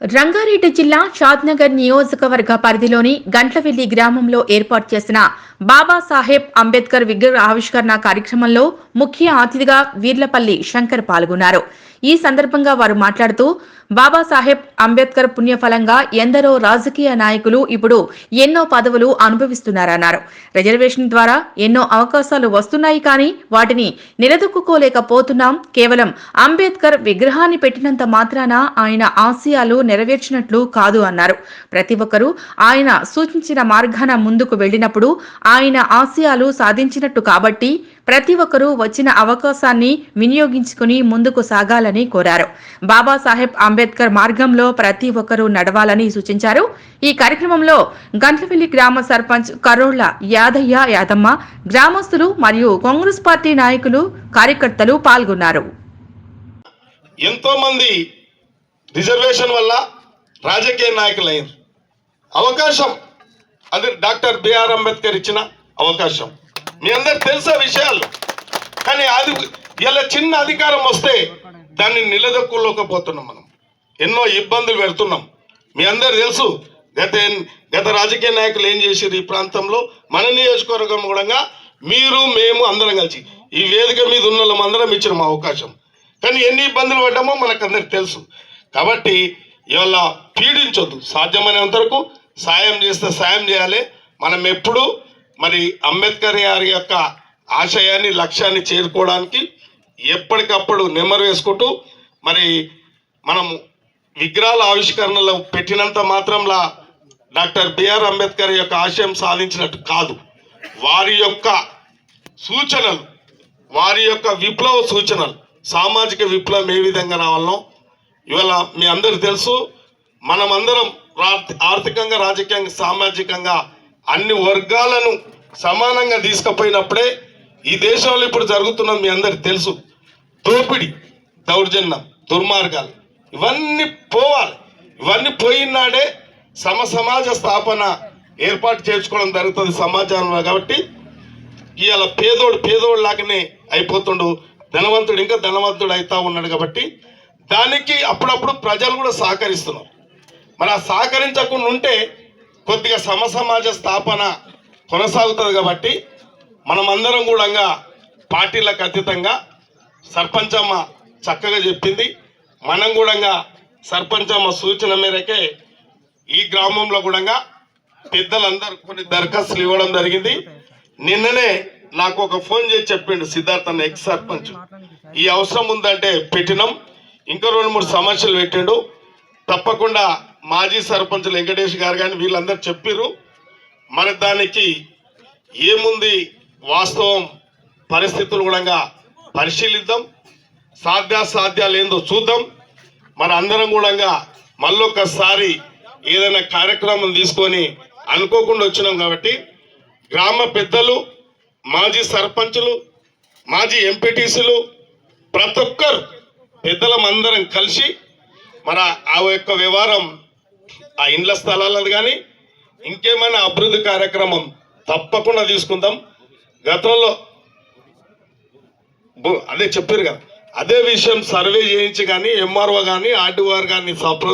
రంగారెడ్డి జిల్లా షాద్నగర్ నియోజకవర్గ పరిధిలోని గంట్లవెల్లి గ్రామంలో ఏర్పాటు చేసిన బాబాసాహెబ్ అంబేద్కర్ విగ్రహ ఆవిష్కరణ కార్యక్రమంలో ముఖ్య అతిథిగా వీర్లపల్లి శంకర్ పాల్గొన్నారు. ఈ సందర్భంగా వారు మాట్లాడుతూ బాబాసాహెబ్ అంబేద్కర్ పుణ్యఫలంగా ఎందరో రాజకీయ నాయకులు ఇప్పుడు ఎన్నో పదవులు అనుభవిస్తున్నారన్నారు. రిజర్వేషన్ ద్వారా ఎన్నో అవకాశాలు వస్తున్నాయి కానీ వాటిని నిలదొక్కుకోలేకపోతున్నాం. కేవలం అంబేద్కర్ విగ్రహాన్ని పెట్టినంత మాత్రాన ఆయన ఆశయాలు నెరవేర్చినట్లు కాదు అన్నారు. ప్రతి ఒక్కరూ ఆయన సూచించిన మార్గాన ముందుకు వెళ్ళినప్పుడు ఆయన ఆశయాలు సాధించినట్టు కాబట్టి ప్రతి ఒక్కరూ వచ్చిన అవకాశాన్ని వినియోగించుకుని ముందుకు సాగాలని కోరారు. బాబాసాహెబ్ అంబేద్కర్ మార్గంలో ప్రతి ఒక్కరూ నడవాలని సూచించారు. ఈ కార్యక్రమంలో గంట్లవెల్లి గ్రామ సర్పంచ్ కరోళ్ళ యాదయ్య యాదమ్మ గ్రామస్తులు మరియు కాంగ్రెస్ పార్టీ నాయకులు కార్యకర్తలు పాల్గొన్నారు. ఎంతో మంది రిజర్వేషన్ వల్ల రాజకీయ నాయకులైన అవకాశం అది డాక్టర్ బిఆర్ అంబేద్కర్ ఇచ్చిన అవకాశం. మీ అందరు తెలుసా విషయాలు? కానీ అది ఇలా చిన్న అధికారం వస్తే దాన్ని నిలదొక్కులోకపోతున్నాం మనం. ఎన్నో ఇబ్బందులు పెడుతున్నాం. మీ అందరు తెలుసు గత గత రాజకీయ నాయకులు ఏం చేశారు ఈ ప్రాంతంలో? మన నియోజకవర్గం కూడా మీరు మేము అందరం కలిసి ఈ వేదిక మీద ఉన్న అందరం ఇచ్చిన మా అవకాశం. కానీ ఎన్ని ఇబ్బందులు పడ్డామో మనకు అందరికి తెలుసు. కాబట్టి ఇవాళ పీడించొద్దు. సాధ్యమైనంత వరకు సాయం చేస్తే సాయం చేయాలి. మనం ఎప్పుడు మరి అంబేద్కర్ గారి యొక్క ఆశయాన్ని లక్ష్యాన్ని చేరుకోవడానికి ఎప్పటికప్పుడు నెమరు వేసుకుంటూ మరి మనం విగ్రహాల ఆవిష్కరణలో పెట్టినంత మాత్రంలా డాక్టర్ బిఆర్ అంబేద్కర్ యొక్క ఆశయం సాధించినట్టు కాదు. వారి యొక్క సూచనలు వారి యొక్క విప్లవ సూచనలు సామాజిక విప్లవం ఏ విధంగా రావాలనో ఇవాళ మీ అందరు తెలుసు. మనమందరం రా- ఆర్థికంగా రాజకీయంగా సామాజికంగా అన్ని వర్గాలను సమానంగా తీసుకుపోయినప్పుడే ఈ దేశంలో ఇప్పుడు జరుగుతున్నది మీ అందరికి తెలుసు. దోపిడి దౌర్జన్యం దుర్మార్గాలు ఇవన్నీ పోవాలి. ఇవన్నీ పోయినాడే సమ సమాజ స్థాపన ఏర్పాటు చేసుకోవడం జరుగుతుంది సమాజంలో కాబట్టి ఇవాళ పేదోడు పేదోడు లాగానే అయిపోతుండు. ధనవంతుడు ఇంకా ధనవంతుడు అవుతా ఉన్నాడు కాబట్టి దానికి అప్పుడప్పుడు ప్రజలు కూడా సహకరిస్తున్నారు. మరి ఆ సహకరించకుండా ఉంటే కొద్దిగా సమసమాజ స్థాపన కొనసాగుతుంది కాబట్టి మనమందరం కూడా పార్టీలకు అతీతంగా సర్పంచమ్మ చక్కగా చెప్పింది. మనం కూడా సర్పంచమ్మ సూచన మేరకే ఈ గ్రామంలో కూడా పెద్దలందరూ కొన్ని దరఖాస్తులు ఇవ్వడం జరిగింది. నిన్ననే నాకు ఒక ఫోన్ చేసి చెప్పిండు సిద్ధార్థ అన్న ఎక్స్ సర్పంచ్. ఈ అవసరం ఉందంటే పెట్టినాం. ఇంకా రెండు మూడు సమస్యలు పెట్టిండు. తప్పకుండా మాజీ సర్పంచ్ వెంకటేష్ గారు కానీ వీళ్ళందరూ చెప్పిర్రు. మరి దానికి ఏముంది? వాస్తవం పరిస్థితులు కూడా పరిశీలిద్దాం. సాధ్యాసాధ్యాలు ఏందో చూద్దాం. మన అందరం కూడా మళ్ళొక్కసారి ఏదైనా కార్యక్రమం తీసుకొని అనుకోకుండా వచ్చినాం కాబట్టి గ్రామ పెద్దలు మాజీ సర్పంచులు మాజీ ఎంపీటీసీలు ప్రతి ఒక్కరు పెద్దలం అందరం కలిసి మన ఆ యొక్క వ్యవహారం ఆ ఇండ్ల స్థలాలది కానీ ఇంకేమైనా అభివృద్ధి కార్యక్రమం తప్పకుండా తీసుకుందాం. గతంలో అదే చెప్పారు కదా. అదే విషయం సర్వే చేయించి కానీ ఎంఆర్ఓ కానీ ఆర్డీఓ కానీ సంప్రదించి